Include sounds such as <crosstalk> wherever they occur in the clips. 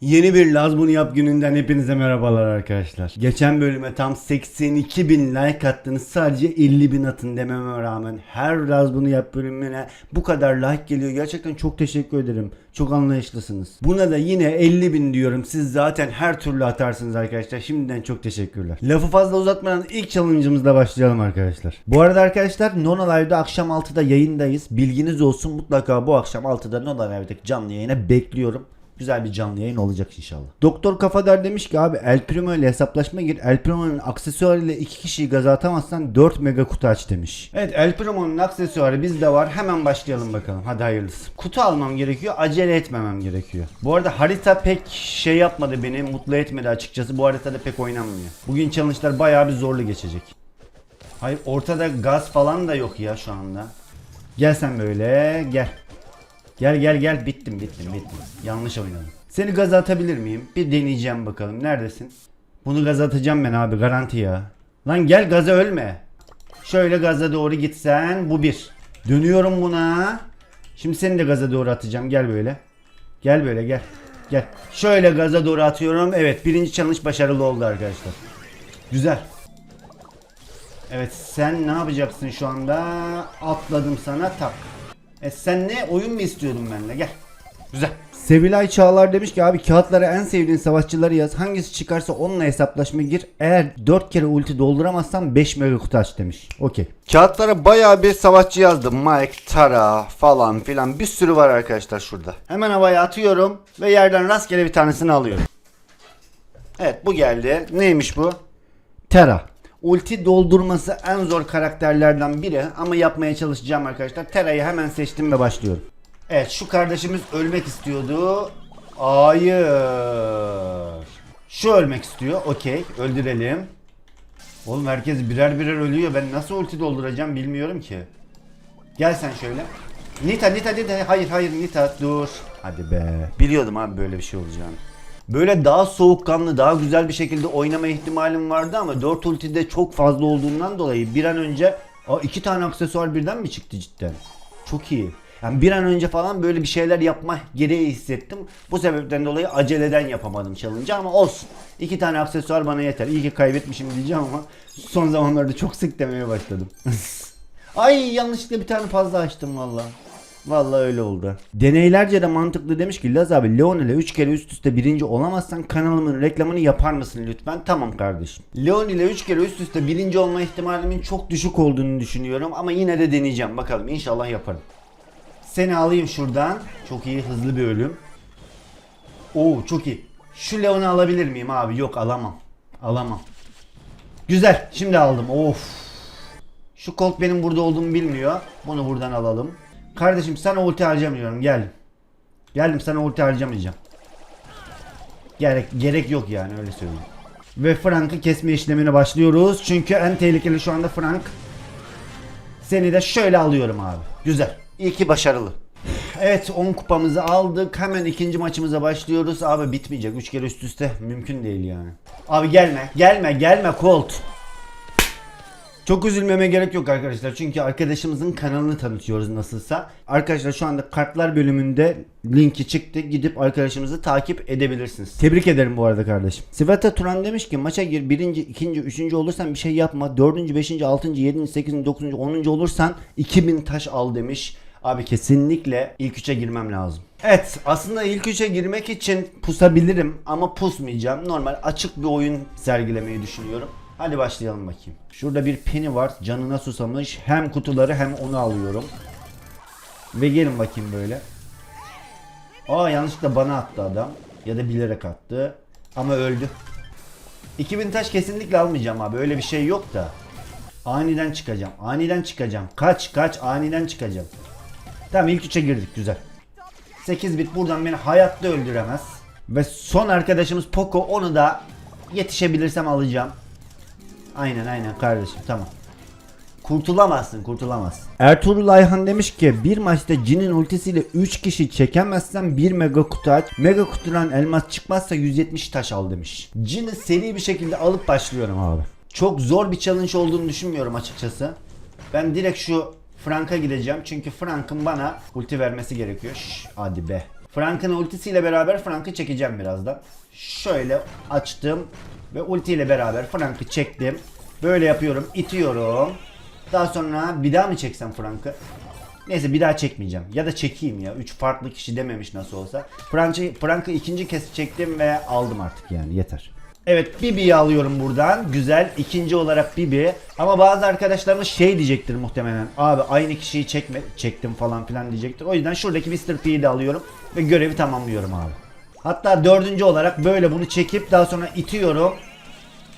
Yeni bir Laz Bunu Yap gününden hepinize merhabalar arkadaşlar. Geçen bölüme tam 82 bin like attınız. Sadece 50 bin atın dememe rağmen her Laz Bunu Yap bölümüne bu kadar like geliyor. Gerçekten çok teşekkür ederim. Çok anlayışlısınız. Buna da yine 50 bin diyorum. Siz zaten her türlü atarsınız arkadaşlar. Şimdiden çok teşekkürler. Lafı fazla uzatmadan ilk challenge'ımızla başlayalım arkadaşlar. Bu arada arkadaşlar Nona Live'da akşam 6'da yayındayız. Bilginiz olsun mutlaka bu akşam 6'da Nona Live'daki canlı yayına bekliyorum. Güzel bir canlı yayın olacak inşallah. Doktor Kafadar demiş ki abi El Primo ile hesaplaşma gir. El Primo'nun aksesuarıyla iki kişiyi gaza atamazsan 4 mega kutu aç demiş. Evet El Primo'nun aksesuarı bizde var. Hemen başlayalım bakalım. Hadi hayırlısı. Kutu almam gerekiyor. Acele etmemem gerekiyor. Bu arada harita pek şey yapmadı beni. Mutlu etmedi açıkçası. Bu haritada pek oynanmıyor. Bugün challenge'lar bayağı bir zorlu geçecek. Hayır ortada gaz falan da yok ya şu anda. Gel sen böyle gel. Gel gel gel bittim bittim bittim. Yanlış oynadım. Seni gaza atabilir miyim? Bir deneyeceğim bakalım. Neredesin? Bunu gaza atacağım ben abi garanti ya. Lan gel gaza ölme. Şöyle gaza doğru gitsen bu bir. Dönüyorum buna. Şimdi seni de gaza doğru atacağım. Gel böyle. Gel böyle gel. Gel. Şöyle gaza doğru atıyorum. Evet birinci challenge başarılı oldu arkadaşlar. Güzel. Evet sen ne yapacaksın şu anda? Atladım sana tak. E sen ne oyun mu istiyordun benimle gel. Güzel. Sevilay Çağlar demiş ki abi kağıtlara en sevdiğin savaşçıları yaz. Hangisi çıkarsa onunla hesaplaşma gir. Eğer 4 kere ulti dolduramazsan 5 mega kutu aç demiş. Okey. Kağıtlara bayağı bir savaşçı yazdım. Mike, Tara falan filan bir sürü var arkadaşlar şurada. Hemen havaya atıyorum ve yerden rastgele bir tanesini alıyorum. Evet bu geldi. Neymiş bu? Terra. Ulti doldurması en zor karakterlerden biri ama yapmaya çalışacağım arkadaşlar. Terra'yı hemen seçtim ve başlıyorum. Evet şu kardeşimiz ölmek istiyordu. Hayır. Şu ölmek istiyor. Okey öldürelim. Oğlum herkes birer birer ölüyor. Ben nasıl ulti dolduracağım bilmiyorum ki. Gel sen şöyle. Nita Nita Nita hayır hayır Nita dur. Hadi be. Biliyordum abi böyle bir şey olacağını. Böyle daha soğukkanlı, daha güzel bir şekilde oynama ihtimalim vardı ama 4 ultide çok fazla olduğundan dolayı bir an önce Aa, iki tane aksesuar birden mi çıktı cidden? Çok iyi. Yani bir an önce falan böyle bir şeyler yapma gereği hissettim. Bu sebepten dolayı aceleden yapamadım challenge'ı ama olsun. İki tane aksesuar bana yeter. İyi ki kaybetmişim diyeceğim ama son zamanlarda çok sık demeye başladım. <laughs> Ay yanlışlıkla bir tane fazla açtım valla. Vallahi öyle oldu. Deneylerce de mantıklı demiş ki Laz abi Leon ile 3 kere üst üste birinci olamazsan kanalımın reklamını yapar mısın lütfen? Tamam kardeşim. Leon ile 3 kere üst üste birinci olma ihtimalimin çok düşük olduğunu düşünüyorum ama yine de deneyeceğim. Bakalım inşallah yaparım. Seni alayım şuradan. Çok iyi hızlı bir ölüm. Oo çok iyi. Şu Leon'u alabilir miyim abi? Yok alamam. Alamam. Güzel. Şimdi aldım. Of. Şu Colt benim burada olduğumu bilmiyor. Bunu buradan alalım. Kardeşim sana ulti harcamıyorum. Gel. Geldim sana ulti harcamayacağım. Gerek, gerek yok yani öyle söyleyeyim. Ve Frank'ı kesme işlemine başlıyoruz. Çünkü en tehlikeli şu anda Frank. Seni de şöyle alıyorum abi. Güzel. İyi ki başarılı. Evet 10 kupamızı aldık. Hemen ikinci maçımıza başlıyoruz. Abi bitmeyecek. 3 kere üst üste mümkün değil yani. Abi gelme. Gelme. Gelme Colt. Çok üzülmeme gerek yok arkadaşlar. Çünkü arkadaşımızın kanalını tanıtıyoruz nasılsa. Arkadaşlar şu anda kartlar bölümünde linki çıktı. Gidip arkadaşımızı takip edebilirsiniz. Tebrik ederim bu arada kardeşim. Sveta Turan demiş ki maça gir birinci, ikinci, üçüncü olursan bir şey yapma. Dördüncü, beşinci, altıncı, yedinci, sekizinci, dokuzuncu, onuncu olursan 2000 taş al demiş. Abi kesinlikle ilk üçe girmem lazım. Evet aslında ilk üçe girmek için pusabilirim ama pusmayacağım. Normal açık bir oyun sergilemeyi düşünüyorum. Hadi başlayalım bakayım. Şurada bir peni var. Canına susamış. Hem kutuları hem onu alıyorum. Ve gelin bakayım böyle. Aa yanlışlıkla bana attı adam. Ya da bilerek attı. Ama öldü. 2000 taş kesinlikle almayacağım abi. Öyle bir şey yok da. Aniden çıkacağım. Aniden çıkacağım. Kaç kaç aniden çıkacağım. Tamam ilk üçe girdik güzel. 8 bit buradan beni hayatta öldüremez. Ve son arkadaşımız Poco onu da yetişebilirsem alacağım. Aynen aynen kardeşim tamam. Kurtulamazsın kurtulamazsın. Ertuğrul Ayhan demiş ki bir maçta Jin'in ultisiyle 3 kişi çekemezsen 1 mega kutu aç. Mega kutudan elmas çıkmazsa 170 taş al demiş. Jin'i seri bir şekilde alıp başlıyorum abi. Çok zor bir challenge olduğunu düşünmüyorum açıkçası. Ben direkt şu Frank'a gideceğim çünkü Frank'ın bana ulti vermesi gerekiyor. Şş, hadi be. Frank'ın ultisiyle beraber Frank'ı çekeceğim birazdan. Şöyle açtım ve ultiyle beraber Frank'ı çektim. Böyle yapıyorum, itiyorum. Daha sonra bir daha mı çeksem Frank'ı? Neyse bir daha çekmeyeceğim. Ya da çekeyim ya. Üç farklı kişi dememiş nasıl olsa. Frank'ı Frank'ı ikinci kez çektim ve aldım artık yani yeter. Evet Bibi'yi alıyorum buradan. Güzel. İkinci olarak Bibi. Ama bazı arkadaşlarımız şey diyecektir muhtemelen. Abi aynı kişiyi çekme, çektim falan filan diyecektir. O yüzden şuradaki Mr. P'yi de alıyorum. Ve görevi tamamlıyorum abi. Hatta dördüncü olarak böyle bunu çekip daha sonra itiyorum.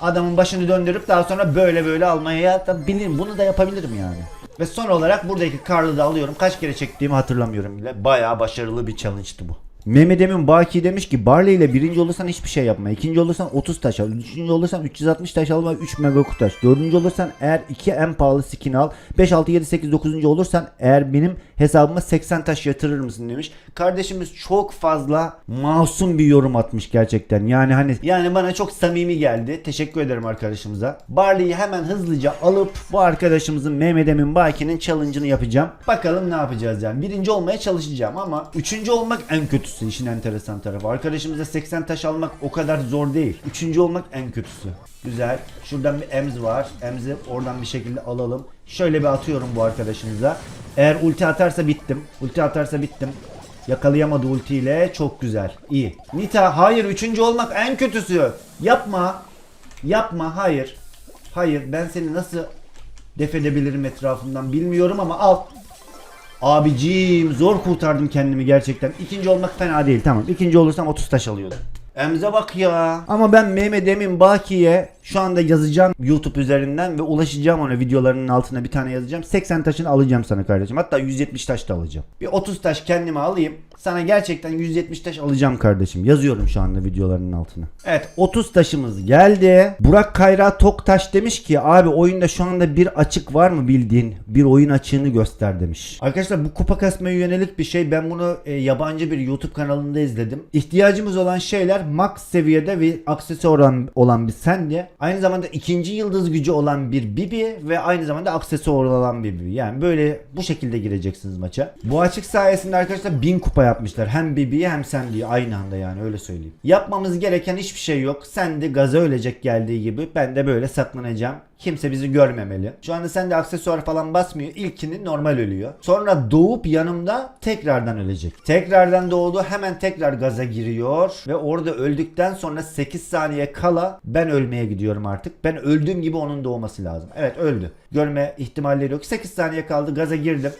Adamın başını döndürüp daha sonra böyle böyle almaya da bilirim. Bunu da yapabilirim yani. Ve son olarak buradaki karlı da alıyorum. Kaç kere çektiğimi hatırlamıyorum bile. Bayağı başarılı bir challenge'tı bu. Mehmet Emin Baki demiş ki Barley ile birinci olursan hiçbir şey yapma. İkinci olursan 30 taş al. Üçüncü olursan 360 taş alma 3 mega taş. Dördüncü olursan eğer 2 en pahalı skin al. 5, 6, 7, 8, 9. olursan eğer benim hesabıma 80 taş yatırır mısın demiş. Kardeşimiz çok fazla masum bir yorum atmış gerçekten. Yani hani yani bana çok samimi geldi. Teşekkür ederim arkadaşımıza. Barley'i hemen hızlıca alıp bu arkadaşımızın Mehmet Emin Baki'nin challenge'ını yapacağım. Bakalım ne yapacağız yani. Birinci olmaya çalışacağım ama üçüncü olmak en kötüsü işin enteresan tarafı. Arkadaşımıza 80 taş almak o kadar zor değil. Üçüncü olmak en kötüsü. Güzel. Şuradan bir emz var. Emzi oradan bir şekilde alalım. Şöyle bir atıyorum bu arkadaşımıza. Eğer ulti atarsa bittim. Ulti atarsa bittim. Yakalayamadı ultiyle. Çok güzel. İyi. Nita hayır üçüncü olmak en kötüsü. Yapma. Yapma hayır. Hayır ben seni nasıl def edebilirim etrafından bilmiyorum ama al. Abicim zor kurtardım kendimi gerçekten. İkinci olmak fena değil tamam. İkinci olursam 30 taş alıyordum. Emze bak ya. Ama ben Mehmet Emin Baki'ye şu anda yazacağım YouTube üzerinden ve ulaşacağım ona videolarının altına bir tane yazacağım. 80 taşını alacağım sana kardeşim. Hatta 170 taş da alacağım. Bir 30 taş kendime alayım. Sana gerçekten 170 taş alacağım kardeşim. Yazıyorum şu anda videolarının altına. Evet 30 taşımız geldi. Burak Kayra Toktaş demiş ki abi oyunda şu anda bir açık var mı bildiğin? Bir oyun açığını göster demiş. Arkadaşlar bu kupa kasmaya yönelik bir şey. Ben bunu e, yabancı bir YouTube kanalında izledim. İhtiyacımız olan şeyler max seviyede ve aksesuar olan, olan bir Sandy. Aynı zamanda ikinci yıldız gücü olan bir Bibi ve aynı zamanda aksesuar olan bir Bibi. Yani böyle bu şekilde gireceksiniz maça. Bu açık sayesinde arkadaşlar 1000 kupa yapmışlar. Hem Bibi'yi hem Sandy'yi aynı anda yani öyle söyleyeyim. Yapmamız gereken hiçbir şey yok. Sandy gaza ölecek geldiği gibi ben de böyle saklanacağım. Kimse bizi görmemeli. Şu anda sen de aksesuar falan basmıyor. İlkini normal ölüyor. Sonra doğup yanımda tekrardan ölecek. Tekrardan doğdu hemen tekrar gaza giriyor. Ve orada öldükten sonra 8 saniye kala ben ölmeye gidiyorum artık. Ben öldüğüm gibi onun doğması lazım. Evet öldü. Görme ihtimalleri yok. 8 saniye kaldı gaza girdim.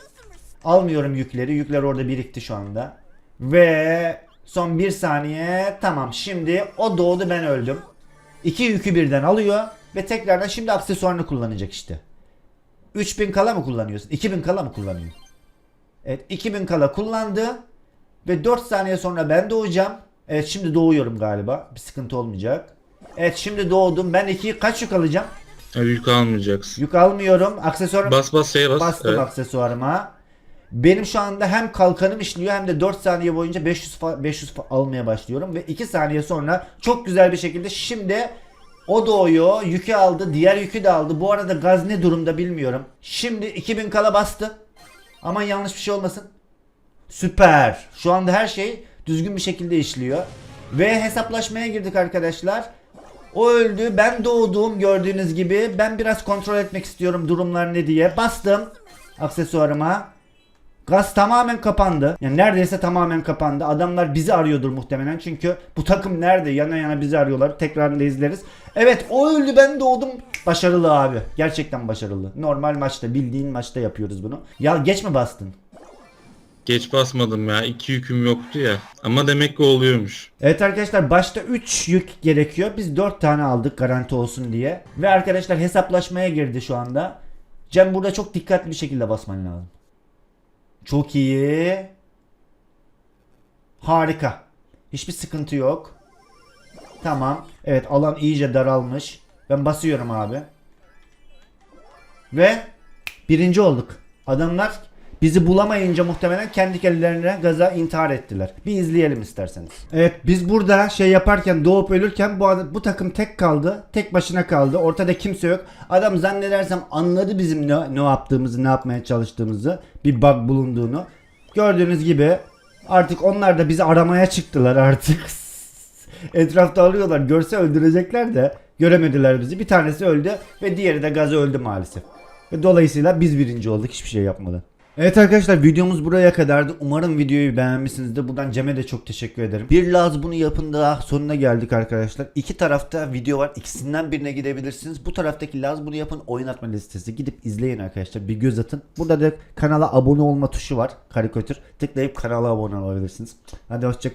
Almıyorum yükleri. Yükler orada birikti şu anda. Ve son 1 saniye. Tamam şimdi o doğdu ben öldüm. İki yükü birden alıyor ve tekrardan şimdi aksesuarını kullanacak işte. 3000 kala mı kullanıyorsun? 2000 kala mı kullanıyorsun? Evet 2000 kala kullandı ve 4 saniye sonra ben doğacağım. Evet şimdi doğuyorum galiba. Bir sıkıntı olmayacak. Evet şimdi doğdum. Ben iki kaç yük alacağım? Ha, Yük almayacaksın. Yük almıyorum. Aksesuarım Bas bas şeye bas. bastım Evet. aksesuarıma. Benim şu anda hem kalkanım işliyor hem de 4 saniye boyunca 500 fa- 500 fa- almaya başlıyorum ve 2 saniye sonra çok güzel bir şekilde şimdi o doğuyor. Yükü aldı. Diğer yükü de aldı. Bu arada gaz ne durumda bilmiyorum. Şimdi 2000 kala bastı. Aman yanlış bir şey olmasın. Süper. Şu anda her şey düzgün bir şekilde işliyor. Ve hesaplaşmaya girdik arkadaşlar. O öldü. Ben doğdum gördüğünüz gibi. Ben biraz kontrol etmek istiyorum durumlar ne diye. Bastım aksesuarıma. Gaz tamamen kapandı. Yani neredeyse tamamen kapandı. Adamlar bizi arıyordur muhtemelen. Çünkü bu takım nerede? Yana yana bizi arıyorlar. Tekrarında izleriz. Evet o öldü ben doğdum. Başarılı abi. Gerçekten başarılı. Normal maçta bildiğin maçta yapıyoruz bunu. Ya geç mi bastın? Geç basmadım ya. İki yüküm yoktu ya. Ama demek ki oluyormuş. Evet arkadaşlar başta 3 yük gerekiyor. Biz 4 tane aldık garanti olsun diye. Ve arkadaşlar hesaplaşmaya girdi şu anda. Cem burada çok dikkatli bir şekilde basman lazım. Çok iyi. Harika. Hiçbir sıkıntı yok. Tamam. Evet alan iyice daralmış. Ben basıyorum abi. Ve birinci olduk. Adamlar bizi bulamayınca muhtemelen kendi ellerine gaza intihar ettiler. Bir izleyelim isterseniz. Evet biz burada şey yaparken doğup ölürken bu, bu takım tek kaldı. Tek başına kaldı. Ortada kimse yok. Adam zannedersem anladı bizim ne, ne yaptığımızı, ne yapmaya çalıştığımızı. Bir bug bulunduğunu. Gördüğünüz gibi Artık onlar da bizi aramaya çıktılar artık. <laughs> Etrafta arıyorlar. Görse öldürecekler de göremediler bizi. Bir tanesi öldü ve diğeri de gazı öldü maalesef. Ve dolayısıyla biz birinci olduk hiçbir şey yapmadan. Evet arkadaşlar videomuz buraya kadardı. Umarım videoyu beğenmişsinizdir. Buradan Cem'e de çok teşekkür ederim. Bir Laz bunu yapın da sonuna geldik arkadaşlar. İki tarafta video var. İkisinden birine gidebilirsiniz. Bu taraftaki Laz bunu yapın oynatma listesi. Gidip izleyin arkadaşlar. Bir göz atın. Burada da kanala abone olma tuşu var. Karikatür. Tıklayıp kanala abone olabilirsiniz. Hadi hoşçakalın.